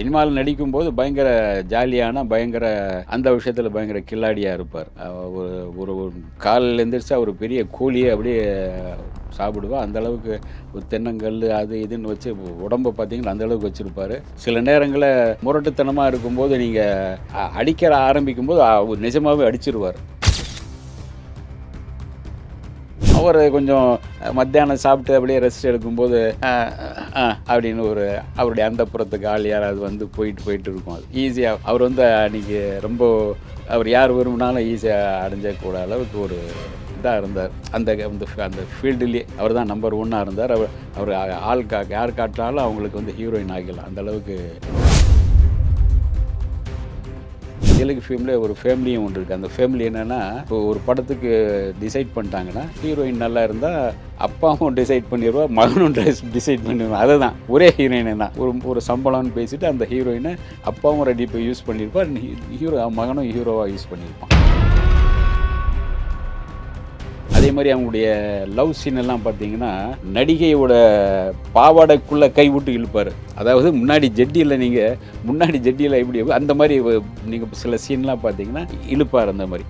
சினிமாவில் நடிக்கும்போது பயங்கர ஜாலியான பயங்கர அந்த விஷயத்தில் பயங்கர கில்லாடியாக இருப்பார். ஒரு ஒரு காலில் காலையில் அவர் பெரிய கூலியை அப்படியே சாப்பிடுவா. அந்த அளவுக்கு ஒரு தென்னங்கல் அது இதுன்னு வச்சு உடம்பை பார்த்தீங்கன்னா அந்த அளவுக்கு வச்சுருப்பாரு. சில நேரங்களில் முரட்டுத்தனமாக இருக்கும்போது நீங்கள் அடிக்கிற ஆரம்பிக்கும் போது அவர் நிஜமாகவே அடிச்சிருவார். அவர் கொஞ்சம் மத்தியானம் சாப்பிட்டு அப்படியே ரெஸ்ட் எடுக்கும்போது அப்படின்னு ஒரு அவருடைய அந்த புறத்துக்கு ஆள் யாராவது வந்து போயிட்டு போயிட்டு இருக்கும் அது. ஈஸியாக அவர் வந்து அன்றைக்கி ரொம்ப அவர் யார் விரும்பினாலும் ஈஸியாக அடைஞ்சக்கூட அளவுக்கு ஒரு இதாக இருந்தார். அந்த அந்த அந்த ஃபீல்டுலேயே அவர் தான் நம்பர் ஒன்னாக இருந்தார். அவர் அவர் ஆள் கா யார் காட்டினாலும் அவங்களுக்கு வந்து ஹீரோயின் ஆகிடலாம். அந்த அளவுக்கு தெலுங்கு ஃபிலிமில் ஒரு ஃபேமிலியும் ஒன்று இருக்குது அந்த ஃபேமிலி என்னென்னா இப்போ ஒரு படத்துக்கு டிசைட் பண்ணிட்டாங்கன்னா ஹீரோயின் நல்லா இருந்தால் அப்பாவும் டிசைட் பண்ணிடுவா மகனும் டிசைட் பண்ணிடுவான் அதுதான். ஒரே ஹீரோயின் தான். ஒரு ஒரு சம்பளம்னு பேசிட்டு அந்த ஹீரோயினை அப்பாவும் ரெடி போய் யூஸ் பண்ணியிருப்பார் ஹீரோ மகனும் ஹீரோவாக யூஸ் பண்ணியிருப்பான் அதே மாதிரி அவங்களுடைய லவ் சீன் எல்லாம் பார்த்தீங்கன்னா நடிகையோட பாவாடைக்குள்ளே கை விட்டு இழுப்பார். அதாவது முன்னாடி ஜெட்டியில் நீங்கள் முன்னாடி ஜெட்டியில் எப்படி அந்த மாதிரி நீங்கள் சில சீன்லாம் பார்த்தீங்கன்னா இழுப்பார் அந்த மாதிரி.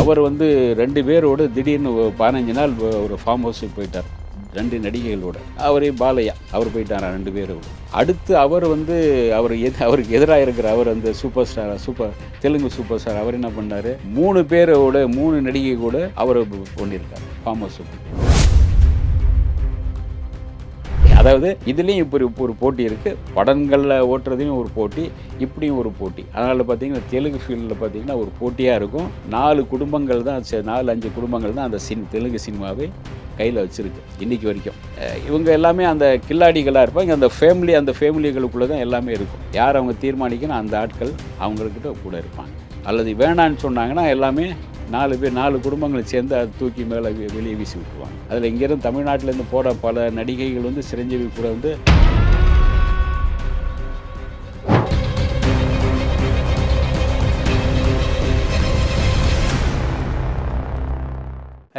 அவர் வந்து ரெண்டு பேரோட திடீர்னு ஒரு பதினஞ்சு நாள் ஒரு ஃபார்ம் ஹவுஸுக்கு போயிட்டார். ரெண்டு நடிகைகளோட. அவரே பாலையா. அவர் போயிட்டாரா ரெண்டு பேரும். அடுத்து அவர் வந்து அவர் எது அவருக்கு எதிராக இருக்கிற அவர் அந்த super star super Telugu super star அவர் என்ன பண்ணாரு? மூணு பேரோட மூணு நடிகை கூட அவர் பண்ணியிருக்கார் ஃபார்ம் சூப்பர் அதாவது இதுலேயும் இப்படி ஒரு போட்டி இருக்குது படங்களில் ஓட்டுறதையும் ஒரு போட்டி இப்படியும் ஒரு போட்டி. அதனால் பார்த்தீங்கன்னா தெலுங்கு ஃபீல்டில் பார்த்தீங்கன்னா ஒரு போட்டியாக இருக்கும். நாலு குடும்பங்கள் தான் சே- நாலு அஞ்சு குடும்பங்கள் தான் அந்த சின் தெலுங்கு சினிமாவை கையில் வச்சுருக்கு இன்றைக்கி வரைக்கும். இவங்க எல்லாமே அந்த கில்லாடிகளாக இருப்பாங்க. அந்த ஃபேமிலி அந்த ஃபேமிலிகளுக்குள்ளே தான் எல்லாமே இருக்கும். யார் அவங்க தீர்மானிக்கணும்? அந்த ஆட்கள் அவங்கக்கிட்ட கூட இருப்பாங்க. அல்லது வேணான்னு சொன்னாங்கன்னா எல்லாமே நாலு பேர் நாலு குடும்பங்களை சேர்ந்து அதை தூக்கி மேலே வெளியே வீசி விட்டுருவாங்க. அதில் இங்கேருந்து தமிழ்நாட்டிலேருந்து போகிற பல நடிகைகள் வந்து சிரஞ்சீவி கூட வந்து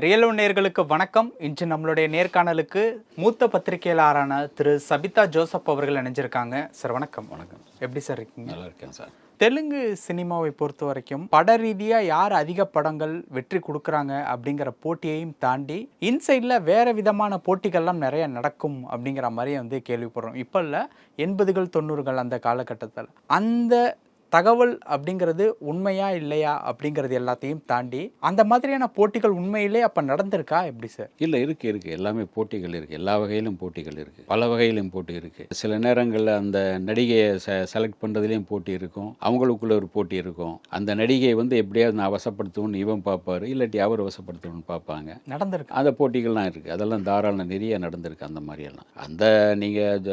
ரியல் நேயர்களுக்கு வணக்கம். இன்று நம்மளுடைய நேர்காணலுக்கு மூத்த பத்திரிகையாளரான திரு சபிதா ஜோசப் அவர்கள் இணைஞ்சிருக்காங்க. சார் வணக்கம் வணக்கம். எப்படி சார் இருக்கீங்க? நல்லா இருக்கேன் சார். தெலுங்கு சினிமாவை பொறுத்த வரைக்கும் பட ரீதியா யார் அதிக படங்கள் வெற்றி கொடுக்குறாங்க அப்படிங்கிற போட்டியையும் தாண்டி இன்சைடில் வேற விதமான போட்டிகள்லாம் நிறைய நடக்கும் அப்படிங்கிற மாதிரி வந்து கேள்விப்படுறோம். இப்போ இல்லை எண்பதுகள் தொண்ணூறுகள் அந்த காலகட்டத்தில். அந்த தகவல் அப்படிங்கிறது உண்மையா இல்லையா அப்படிங்கிறது எல்லாத்தையும் தாண்டி அந்த மாதிரியான போட்டிகள் உண்மையிலே அப்போ நடந்திருக்கா? எப்படி சார்? இல்லை இருக்குது இருக்குது எல்லாமே போட்டிகள் இருக்குது எல்லா வகையிலும் போட்டிகள் இருக்குது பல வகையிலும் போட்டி இருக்குது சில நேரங்களில் அந்த நடிகையை செ செலக்ட் பண்ணுறதுலேயும் போட்டி இருக்கும். அவங்களுக்குள்ள ஒரு போட்டி இருக்கும். அந்த நடிகையை வந்து எப்படியாவது நான் வசப்படுத்தணும்னு இவன் பார்ப்பாரு. இல்லாட்டி அவர் வசப்படுத்தணும்னு பார்ப்பாங்க. நடந்திருக்கு. அந்த போட்டிகள்லாம் இருக்குது அதெல்லாம் தாராளம் நிறைய நடந்திருக்கு அந்த மாதிரியெல்லாம். அந்த நீங்கள்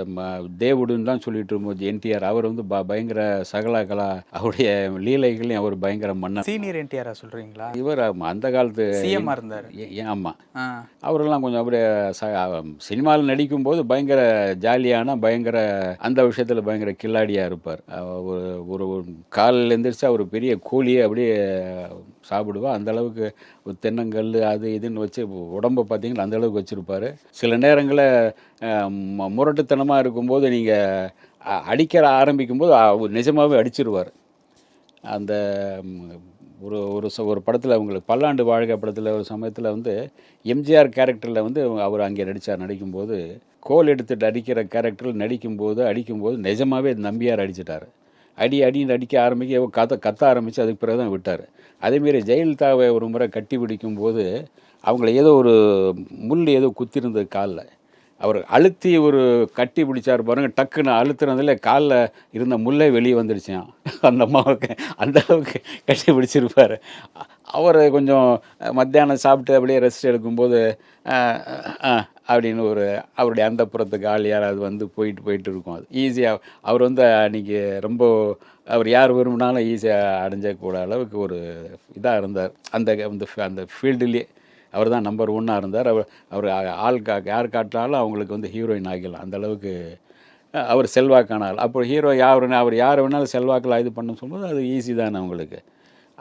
தேவுடுன்னு தான் சொல்லிட்டு இருக்கும்போது என்டிஆர் அவர் வந்து ப பயங்கர சகல கலா அவருடைய லீலைகளையும் அவர் பயங்கர மன்னன் சீனியர் என்டிஆரா சொல்றீங்களா? இவர் ஆமா, அந்த காலத்து சிஎம்மா இருந்தார். ஆமாம் ஆ. அவரெல்லாம் கொஞ்சம் அப்படியே சினிமாவில் நடிக்கும்போது பயங்கர ஜாலியான பயங்கர அந்த விஷயத்தில் பயங்கர கில்லாடியாக இருப்பார். ஒரு ஒரு காலையில் எந்திரிச்சா ஒரு பெரிய கூலியை அப்படியே சாப்பிடுவா. அந்த அளவுக்கு தென்னங்கல் அது இதுன்னு வச்சு உடம்பை பார்த்தீங்கன்னா அந்த அளவுக்கு வச்சுருப்பாரு. சில நேரங்களில் முரட்டுத்தனமாக இருக்கும்போது நீங்கள் அடிக்கிற ஆரம்பிக்கும்போது அவர் நிஜமாகவே அடிச்சிருவார். அந்த ஒரு ஒரு ச- ஒரு படத்தில் அவங்களுக்கு பல்லாண்டு வாழ்க படத்தில் ஒரு சமயத்தில் வந்து எம்ஜிஆர் கேரக்டரில் வந்து அவர் அங்கே நடித்தார் நடிக்கும்போது கோல் எடுத்துட்டு அடிக்கிற கேரக்டரில் நடிக்கும்போது அடிக்கும்போது நிஜமாகவே நம்பியார் அடிச்சிட்டார். அடி அடின்னு அடிக்க ஆரம்பிக்க கத்த கத்த ஆரம்பித்து அதுக்கு பிறகு தான் விட்டார். அதேமாரி ஜெயலலிதாவை ஒரு முறை கட்டி பிடிக்கும்போது அவங்கள ஏதோ ஒரு முள் ஏதோ குத்திருந்தது காலில். அவர் அழுத்தி ஒரு கட்டி பிடிச்சார் பாருங்க டக்குன்னு அழுத்துனதுல காலில் இருந்த முல்லை வெளியே வந்துடுச்சான் அந்த அம்மாவுக்கு அந்த அளவுக்கு கட்டி பிடிச்சிருப்பார். அவர் கொஞ்சம் மத்தியானம் சாப்பிட்டு அப்படியே ரெஸ்ட் எடுக்கும்போது அப்படின்னு ஒரு அவருடைய அந்த புறத்துக்கு ஆள் யாராவது வந்து போயிட்டு போயிட்டு இருக்கும் அது. ஈஸியாக அவர் வந்து அன்றைக்கி ரொம்ப அவர் யார் விரும்பினாலும் ஈஸியாக அடைஞ்சக்கூட அளவுக்கு ஒரு இதாக இருந்தார். அந்த அந்த அந்த ஃபீல்டுலேயே அவர் தான் நம்பர் ஒன்னாக இருந்தார். அவர் அவர் ஆள் கா யார் காட்டினாலும் அவங்களுக்கு வந்து ஹீரோயின் ஆகிடலாம். அந்த அளவுக்கு அவர் செல்வாக்கான ஆள் அப்போ ஹீரோ யார் அவர் யார் வேணாலும் செல்வாக்கில் இது பண்ண சொல்லும்போது அது ஈஸி தானே அவங்களுக்கு.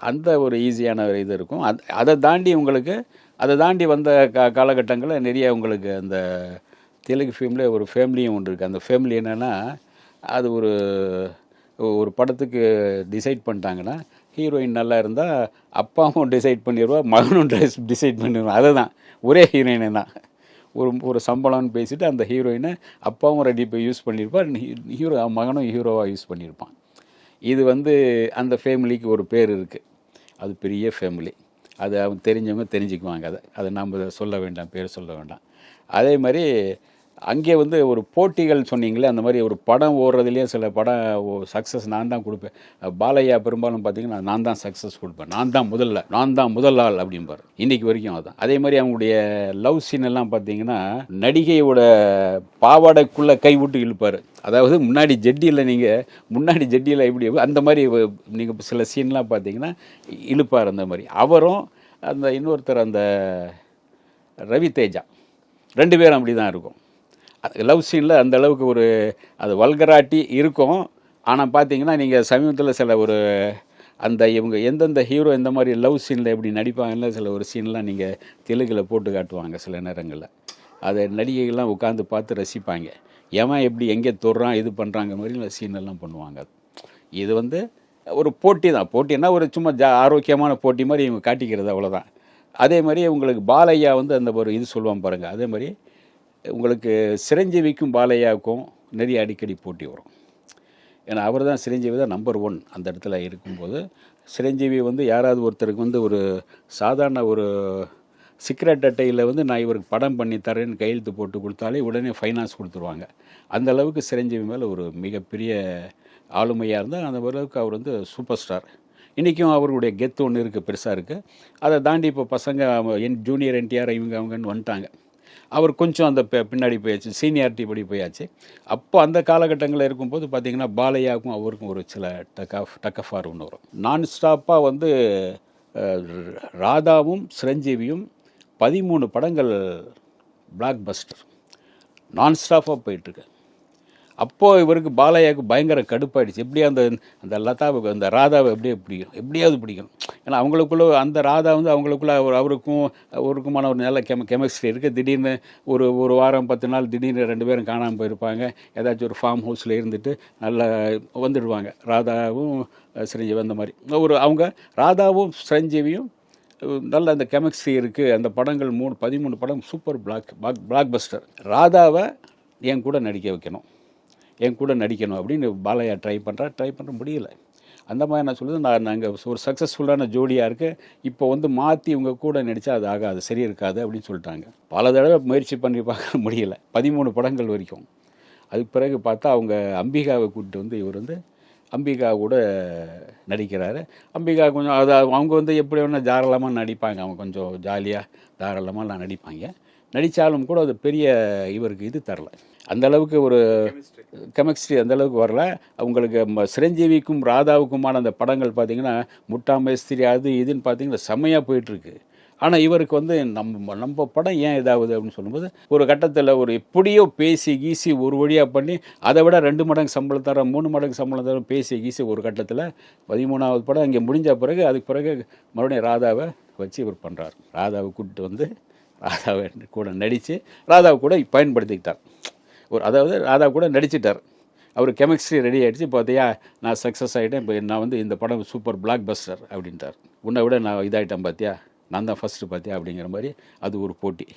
அந்த ஒரு ஈஸியான ஒரு இது இருக்கும். அது அதை தாண்டி உங்களுக்கு அதை தாண்டி வந்த கா காலகட்டங்களில் நிறைய உங்களுக்கு அந்த தெலுங்கு ஃபிலிமில் ஒரு ஃபேமிலியும் ஒன்று இருக்குது அந்த ஃபேமிலி என்னென்னா அது ஒரு ஒரு படத்துக்கு டிசைட் பண்ணிட்டாங்கன்னா ஹீரோயின் நல்லா இருந்தால் அப்பாவும் டிசைட் பண்ணிடுவா மகனும் டிசைட் பண்ணிடுவான் அதுதான். ஒரே ஹீரோயின் தான். ஒரு ஒரு சம்பளம்னு பேசிட்டு அந்த ஹீரோயினை அப்பாவும் ரெடி போய் யூஸ் பண்ணியிருப்பார் ஹீரோ மகனும் ஹீரோவாக யூஸ் பண்ணியிருப்பான் இது வந்து அந்த ஃபேமிலிக்கு ஒரு பேர் இருக்குது அது பெரிய ஃபேமிலி அது அவங்க தெரிஞ்சவங்க தெரிஞ்சுக்குவாங்க அதை. அதை நம்ம சொல்ல வேண்டாம் பேர் சொல்ல வேண்டாம். அதே மாதிரி அங்கே வந்து ஒரு போட்டிகள் சொன்னீங்களே அந்த மாதிரி ஒரு படம் ஓடுறதுலேயே சில படம் சக்ஸஸ் நான் தான் கொடுப்பேன். பாலையா பெரும்பாலும் பார்த்தீங்கன்னா நான் தான் சக்ஸஸ் கொடுப்பேன். நான் தான் முதல்ல நான் தான் முதல் ஆள் அப்படிம்பார். இன்னைக்கு வரைக்கும் அதுதான் அதே மாதிரி அவங்களுடைய லவ் சீன் எல்லாம் பார்த்தீங்கன்னா நடிகையோட பாவாடைக்குள்ளே கை விட்டு இழுப்பார். அதாவது முன்னாடி ஜெட்டியில் நீங்கள் முன்னாடி ஜெட்டியில் எப்படி அந்த மாதிரி நீங்கள் சில சீன்லாம் பார்த்தீங்கன்னா இழுப்பார் அந்த மாதிரி. அவரும் அந்த இன்னொருத்தர் அந்த ரவி தேஜா ரெண்டு பேரும் அப்படி தான் இருக்கும். லவ் சீனில் அந்த அளவுக்கு ஒரு அது வல்கராட்டி இருக்கும். ஆனால் பார்த்தீங்கன்னா நீங்கள் சமீபத்தில் சில ஒரு அந்த இவங்க எந்தெந்த ஹீரோ எந்த மாதிரி லவ் சீனில் எப்படி நடிப்பாங்கன்னு சில ஒரு சீன்லாம் நீங்கள் தெலுங்கில் போட்டு காட்டுவாங்க சில நேரங்களில். அதை நடிகைகள்லாம் உட்காந்து பார்த்து ரசிப்பாங்க. ஏன் எப்படி எங்கே தொடுறான் இது பண்ணுறாங்க மாதிரி சீன் எல்லாம் பண்ணுவாங்க இது வந்து ஒரு போட்டி தான். போட்டின்னா ஒரு சும்மா ஜா ஆரோக்கியமான போட்டி மாதிரி இவங்க காட்டிக்கிறது அவ்வளோதான் அதே மாதிரி உங்களுக்கு பாலையா வந்து அந்த ஒரு இது சொல்லுவான் பாருங்கள் அதே மாதிரி உங்களுக்கு சிரஞ்சீவிக்கும் பாலையாவுக்கும் நிறைய அடிக்கடி போட்டி வரும். ஏன்னா அவர் தான் சிரஞ்சீவி தான் நம்பர் ஒன் அந்த இடத்துல இருக்கும்போது. சிரஞ்சீவி வந்து யாராவது ஒருத்தருக்கு வந்து ஒரு சாதாரண ஒரு சீக்ரெட் அட்டையில் வந்து நான் இவருக்கு படம் பண்ணி தரேன்னு கையெழுத்து போட்டு கொடுத்தாலே உடனே ஃபைனான்ஸ் கொடுத்துருவாங்க. அந்த அளவுக்கு சிரஞ்சீவி மேலே ஒரு மிகப்பெரிய ஆளுமையாக இருந்தால் அந்த அளவுக்கு அவர் வந்து சூப்பர் ஸ்டார் இன்றைக்கும் அவருடைய கெத்து ஒன்று இருக்குது பெருசாக இருக்குது அதை தாண்டி இப்போ பசங்க என் ஜூனியர் என்டிஆர் இவங்க அவங்கன்னு வந்துட்டாங்க. அவர் கொஞ்சம் அந்த பின்னாடி போயாச்சு சீனியாரிட்டி படி போயாச்சு. அப்போ அந்த காலகட்டங்களில் இருக்கும்போது பார்த்திங்கன்னா பாலையாவுக்கும் அவருக்கும் ஒரு சில டக் டக்கஃபார் ஒன்று வரும். நான் ஸ்டாப்பாக வந்து ராதாவும் சிரஞ்சீவியும் பதிமூணு படங்கள் பிளாக் பஸ்டர் நான் ஸ்டாஃபாக போயிட்டுருக்கு. அப்போது இவருக்கு பாலையாவுக்கு பயங்கர கடுப்பாயிடுச்சு. எப்படியா அந்த அந்த லதாவுக்கு அந்த ராதாவை எப்படியே பிடிக்கும் எப்படியாவது பிடிக்கணும். ஏன்னா அவங்களுக்குள்ள அந்த ராதா வந்து அவங்களுக்குள்ள அவர் அவருக்கும் அவருக்குமான ஒரு நல்ல கெம கெமிஸ்ட்ரி இருக்குது திடீர்னு ஒரு ஒரு வாரம் பத்து நாள் திடீர்னு ரெண்டு பேரும் காணாமல் போயிருப்பாங்க. ஏதாச்சும் ஒரு ஃபார்ம் ஹவுஸில் இருந்துட்டு நல்லா வந்துடுவாங்க. ராதாவும் சிரஞ்சீவி அந்த மாதிரி. ஒரு அவங்க ராதாவும் சிரஞ்சீவியும் நல்ல அந்த கெமிஸ்ட்ரி இருக்குது அந்த படங்கள் மூணு பதிமூணு படம் super block block blockbuster ராதாவை என் கூட நடிக்க வைக்கணும். என் கூட நடிக்கணும் அப்படின்னு பாலையா ட்ரை பண்ணுறா ட்ரை பண்ண முடியல. அந்த மாதிரி நான் சொல்லுது நான் நாங்கள் ஒரு சக்ஸஸ்ஃபுல்லான ஜோடியாக இருக்கு இப்போ வந்து மாற்றி இவங்க கூட நடித்தா அது ஆகாது சரி இருக்காது அப்படின்னு சொல்லிட்டாங்க. பல தடவை முயற்சி பண்ணி பார்க்க முடியல. பதிமூணு படங்கள் வரைக்கும். அதுக்கு பிறகு பார்த்தா அவங்க அம்பிகாவை கூப்பிட்டு வந்து இவர் வந்து அம்பிகா கூட நடிக்கிறாரு. அம்பிகா கொஞ்சம் அது அவங்க வந்து எப்படி வேணால் தாராளமாக நடிப்பாங்க. அவங்க கொஞ்சம் ஜாலியாக தாராளமாக நடிப்பாங்க. நடித்தாலும் கூட அது பெரிய இவருக்கு இது தரல. அந்த அளவுக்கு ஒரு கெமிஸ்ட்ரி அந்த அளவுக்கு வரல. அவங்களுக்கு சிரஞ்சீவிக்கும் ராதாவுக்குமான அந்த படங்கள் பார்த்தீங்கன்னா முட்டா மேஸ்திரி அது இதுன்னு பார்த்தீங்கன்னா செம்மையாக போயிட்டுருக்கு. ஆனால் இவருக்கு வந்து நம்ம நம்ம படம் ஏன் இதாகுது அப்படின்னு சொல்லும்போது ஒரு கட்டத்தில் ஒரு எப்படியோ பேசி கீசி ஒரு வழியாக பண்ணி அதை விட ரெண்டு மடங்கு சம்பளம் தரோம் மூணு மடங்கு சம்பளம் தரோம் பேசி கீசி ஒரு கட்டத்தில் பதிமூணாவது படம் இங்கே முடிஞ்ச பிறகு அதுக்கு பிறகு மறுபடியும் ராதாவை வச்சு இவர் பண்ணுறார் ராதாவை கூப்பிட்டு வந்து ராதாவை கூட நடித்து ராதாவை கூட பயன்படுத்திக்கிட்டார். ஒரு அதாவது ராதா கூட நடிச்சிட்டார். அவர் கெமிஸ்ட்ரி ரெடி ஆகிடுச்சு பார்த்தியா நான் சக்ஸஸ் ஆகிட்டேன் இப்போ நான் வந்து இந்த படம் சூப்பர் பிளாக் பஸ்டர் அப்படின்ட்டார். உன்னை விட நான் இதாகிட்டேன் பார்த்தியா? நான் தான் ஃபஸ்ட்டு பார்த்தியா? அப்படிங்கிற மாதிரி அது ஒரு போட்டி.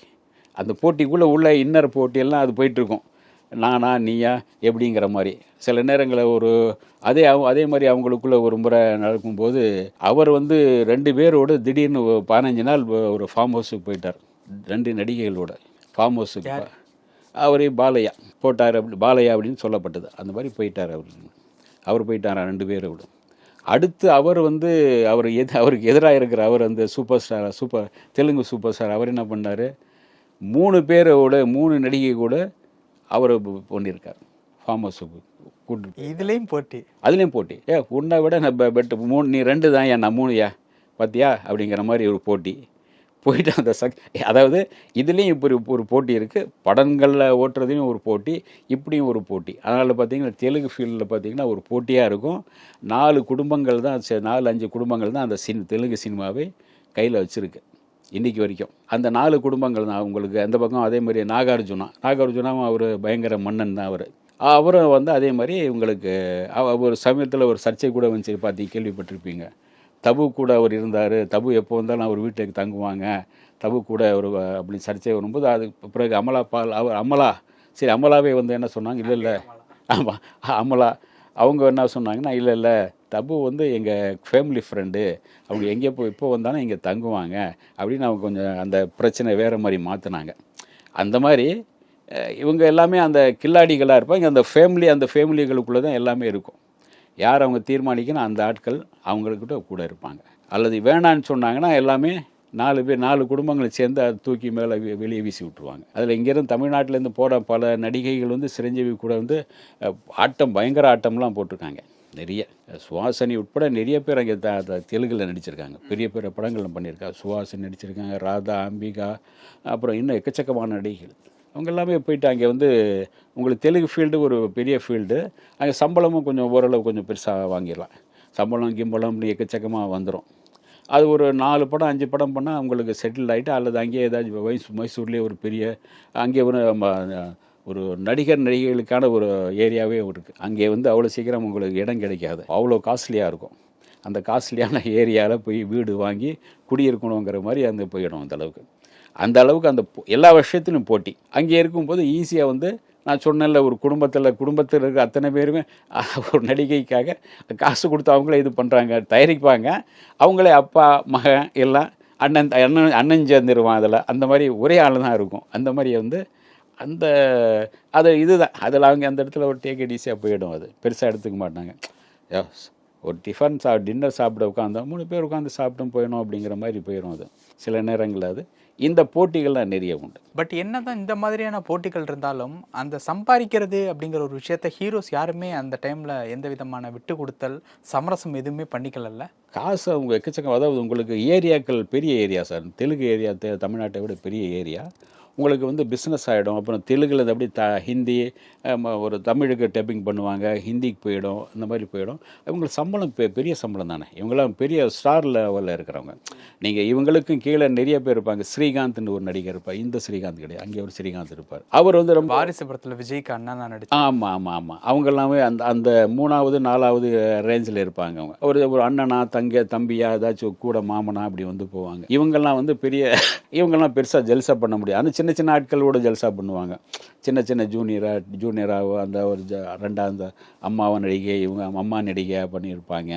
அந்த போட்டிக்குள்ளே உள்ள இன்னர் போட்டியெல்லாம் அது போயிட்டுருக்கும். நானா நீயா எப்படிங்கிற மாதிரி. சில நேரங்களில் ஒரு அதே அதே மாதிரி அவங்களுக்குள்ள ஒரு முறை நடக்கும்போது அவர் வந்து ரெண்டு பேரோட திடீர்னு ஒரு பதினஞ்சு நாள் ஒரு ஃபார்ம் ஹவுஸுக்கு போயிட்டார். ரெண்டு நடிகைகளோட ஃபார்ம் ஹவுஸுக்கு அவரே பாலையா போட்டார் அப்படி பாலையா அப்படின்னு சொல்லப்பட்டது. அந்த மாதிரி போயிட்டார் அவர். அவர் போயிட்டாரா? ரெண்டு பேரோட அடுத்து அவர் வந்து அவர் எது அவருக்கு எதிராக இருக்கிற அவர் அந்த super star super Telugu super star அவர் என்ன பண்ணார்? மூணு பேரோட மூணு நடிகை கூட அவர் பண்ணியிருக்கார். ஃபார்ம் ஹவுஸுக்கு கூட்டு. இதுலேயும் போட்டி. அதுலேயும் போட்டி. ஏ உன்னை விட நான் பெட் மூணு நீ ரெண்டு தான் ஏன் நான் மூணுயா பார்த்தியா அப்படிங்கிற மாதிரி ஒரு போட்டி. போயிட்டு அந்த சக் அதாவது இதுலேயும் இப்படி ஒரு போட்டி இருக்குது படங்களில் ஓட்டுறதையும் ஒரு போட்டி இப்படியும் ஒரு போட்டி. அதனால் பார்த்தீங்கன்னா தெலுங்கு ஃபீல்டில் பார்த்தீங்கன்னா ஒரு போட்டியாக இருக்கும். நாலு குடும்பங்கள் தான் சே- நாலு அஞ்சு குடும்பங்கள் தான் அந்த சின் தெலுங்கு சினிமாவை கையில் வச்சுருக்கு இன்றைக்கி வரைக்கும். அந்த நாலு குடும்பங்கள் தான் அவங்களுக்கு அந்த பக்கம் அதே மாதிரி நாகார்ஜுனா. நாகார்ஜுனாவும் அவர் பயங்கர மன்னன் தான் அவர். அவரும் வந்து அதே மாதிரி உங்களுக்கு அவ- ஒரு சமயத்தில் ஒரு சர்ச்சை கூட வந்துச்சு பார்த்து கேள்விப்பட்டிருப்பீங்க. தபு கூட அவர் இருந்தார். தபு எப்போ வந்தாலும் அவர் வீட்டுக்கு தங்குவாங்க. தபு கூட ஒரு அப்படி சர்ச்சை வரும்போது அதுக்கு பிறகு அமலா பால் அவர் அமலா சரி அமலாவே வந்து என்ன சொன்னாங்க? இல்லை இல்லை. ஆமாம் அமலா. அவங்க என்ன சொன்னாங்கன்னா இல்லை இல்லை. தபு வந்து எங்கள் ஃபேமிலி ஃப்ரெண்டு அவங்க எங்கே போய் இப்போ வந்தாலும் இங்கே தங்குவாங்க. அப்படின்னு அவங்க கொஞ்சம் அந்த பிரச்சனை வேறு மாதிரி மாற்றினாங்க அந்த மாதிரி இவங்க எல்லாமே அந்த கில்லாடிகளாக இருப்பாங்க. அந்த ஃபேமிலி அந்த ஃபேமிலிகளுக்குள்ளே தான் எல்லாமே இருக்கும். யார் அவங்க தீர்மானிக்கணும் அந்த ஆட்கள் அவங்கக்கிட்ட கூட இருப்பாங்க. அல்லது வேணான்னு சொன்னாங்கன்னா எல்லாமே நாலு பேர் நாலு குடும்பங்களை சேர்ந்து அதை தூக்கி மேலே வெளியே வீசி விட்ருவாங்க அதில் இங்கேருந்து தமிழ்நாட்டிலேருந்து போட பல நடிகைகள் வந்து சிரஞ்சீவி கூட வந்து ஆட்டம் பயங்கர ஆட்டம்லாம் போட்டிருக்காங்க. நிறைய சுவாசனி உட்பட நிறைய பேர் அங்கே த தெலுங்குல நடிச்சிருக்காங்க. பெரிய பெரிய படங்கள்லாம் பண்ணியிருக்காங்க சுவாசனி நடிச்சிருக்காங்க ராதா அம்பிகா அப்புறம் இன்னும் எக்கச்சக்கமான நடிகைகள். அவங்க எல்லாமே போயிட்டு அங்கே வந்து உங்களுக்கு தெலுங்கு ஃபீல்டு ஒரு பெரிய ஃபீல்டு அங்கே சம்பளமும் கொஞ்சம் ஓரளவு கொஞ்சம் பெருசாக வாங்கிடலாம். சம்பளம் கிம்பளம்னு எக்கச்சக்கமாக வந்துடும் அது ஒரு நாலு படம் அஞ்சு படம் பண்ணால் உங்களுக்கு செட்டில் ஆகிட்டு அல்லது அங்கேயே ஏதாச்சும் வயசு மைசூர்லேயே ஒரு பெரிய அங்கே ஒரு ஒரு நடிகர் நடிகைகளுக்கான ஒரு ஏரியாவே இருக்குது அங்கே வந்து அவ்வளோ சீக்கிரம் உங்களுக்கு இடம் கிடைக்காது. அவ்வளோ காஸ்ட்லியாக இருக்கும். அந்த காஸ்ட்லியான ஏரியாவில் போய் வீடு வாங்கி குடியிருக்கணுங்கிற மாதிரி அங்கே போயிடும் அந்தளவுக்கு அந்த அளவுக்கு அந்த எல்லா விஷயத்திலும் போட்டி. அங்கே இருக்கும்போது ஈஸியாக வந்து நான் சொன்னேன்ல ஒரு குடும்பத்தில் குடும்பத்தில் இருக்க அத்தனை பேருமே ஒரு நடிகைக்காக காசு கொடுத்து அவங்களே இது பண்ணுறாங்க தயாரிப்பாங்க. அவங்களே அப்பா மகன் எல்லாம் அண்ணன் அண்ணன் அண்ணன் சேர்ந்துருவான் அதில். அந்த மாதிரி ஒரே ஆள் தான் இருக்கும். அந்த மாதிரி வந்து அந்த அது இதுதான். அதில் அவங்க அந்த இடத்துல ஒரு டேக் ஈஸியாக போயிடும் அது. பெருசாக எடுத்துக்க மாட்டாங்க. ஒரு டிஃபன் சா டின்னர் சாப்பிட உட்காந்தா மூணு பேர் உட்காந்து சாப்பிட்டும் போயிடும் அப்படிங்கிற மாதிரி போயிடும் அது. சில நேரங்களில் அது. இந்த போட்டிகள்லாம் நிறைய உண்டு. பட் என்னதான் இந்த மாதிரியான போட்டிகள் இருந்தாலும் அந்த சம்பாதிக்கிறது அப்படிங்கிற ஒரு விஷயத்த ஹீரோஸ் யாருமே அந்த டைம்ல எந்த விதமான விட்டு கொடுத்தல் சமரசம் எதுவுமே பண்ணிக்கலல்ல? காசு அவங்க எக்கச்சக்கம் அதாவது உங்களுக்கு ஏரியாக்கள் பெரிய ஏரியா சார். தெலுங்கு ஏரியா தமிழ்நாட்டை விட பெரிய ஏரியா. உங்களுக்கு வந்து பிஸ்னஸ் ஆகிடும் அப்புறம் தெலுங்குல இருந்து அப்படியே த ஹிந்தி ஒரு தமிழுக்கு டப்பிங் பண்ணுவாங்க. ஹிந்திக்கு போயிடும். இந்த மாதிரி போயிடும். இவங்களுக்கு சம்பளம் பெ பெரிய சம்பளம் தானே. இவங்களாம் பெரிய ஸ்டார் லெவலில் இருக்கிறவங்க. நீங்கள் இவங்களுக்கும் கீழே நிறைய பேர் இருப்பாங்க. ஸ்ரீகாந்த்னு ஒரு நடிகர் இருப்பார். இந்த ஸ்ரீகாந்த் கிடையாது. அங்கே ஒரு ஸ்ரீகாந்த் இருப்பார். அவர் வந்து ரொம்ப வாரிசு படத்துல விஜய்க்கு அண்ணா தான் நடிச்சு ஆமாம் ஆமாம் ஆமாம் அவங்க எல்லாமே அந்த அந்த மூணாவது நாலாவது ரேஞ்சில் இருப்பாங்க அவங்க. ஒரு ஒரு அண்ணனா தங்க தம்பியா ஏதாச்சும் கூட மாமனா அப்படி வந்து போவாங்க. இவங்கெல்லாம் வந்து பெரிய இவங்கெல்லாம் பெருசாக ஜல்சா பண்ண முடியாது. அந்த சின்ன சின்ன ஆட்களோட ஜல்சா பண்ணுவாங்க. சின்ன சின்ன ஜூனியரா ஜூனியராக அந்த ஒரு ஜ ரெண்டாவது அம்மாவை நடிகை இவங்க அம்மா நடிகையாக பண்ணியிருப்பாங்க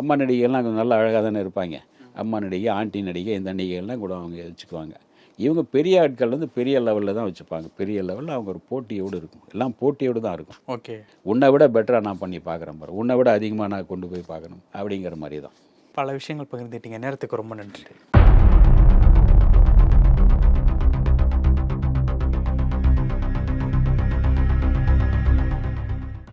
அம்மா நடிகைகள்லாம் கொஞ்சம் நல்லா அழகாக தானே இருப்பாங்க. அம்மா நடிகை ஆண்டி நடிகை இந்த நடிகைகள்லாம் கூட அவங்க வச்சுக்குவாங்க. இவங்க பெரிய ஆட்கள் வந்து பெரிய லெவலில் தான் வச்சுப்பாங்க. பெரிய லெவலில் அவங்க ஒரு போட்டியோடு இருக்கும். எல்லாம் போட்டியோடு தான் இருக்கும். ஓகே. உன்னை விட பெட்டராக நான் பண்ணி பார்க்குறேன் பாரு. உன்னை விட அதிகமாக நான் கொண்டு போய் பார்க்கணும் அப்படிங்கிற மாதிரி தான். பல விஷயங்கள் பகிர்ந்துட்டீங்க. நேரத்துக்கு ரொம்ப நன்றி.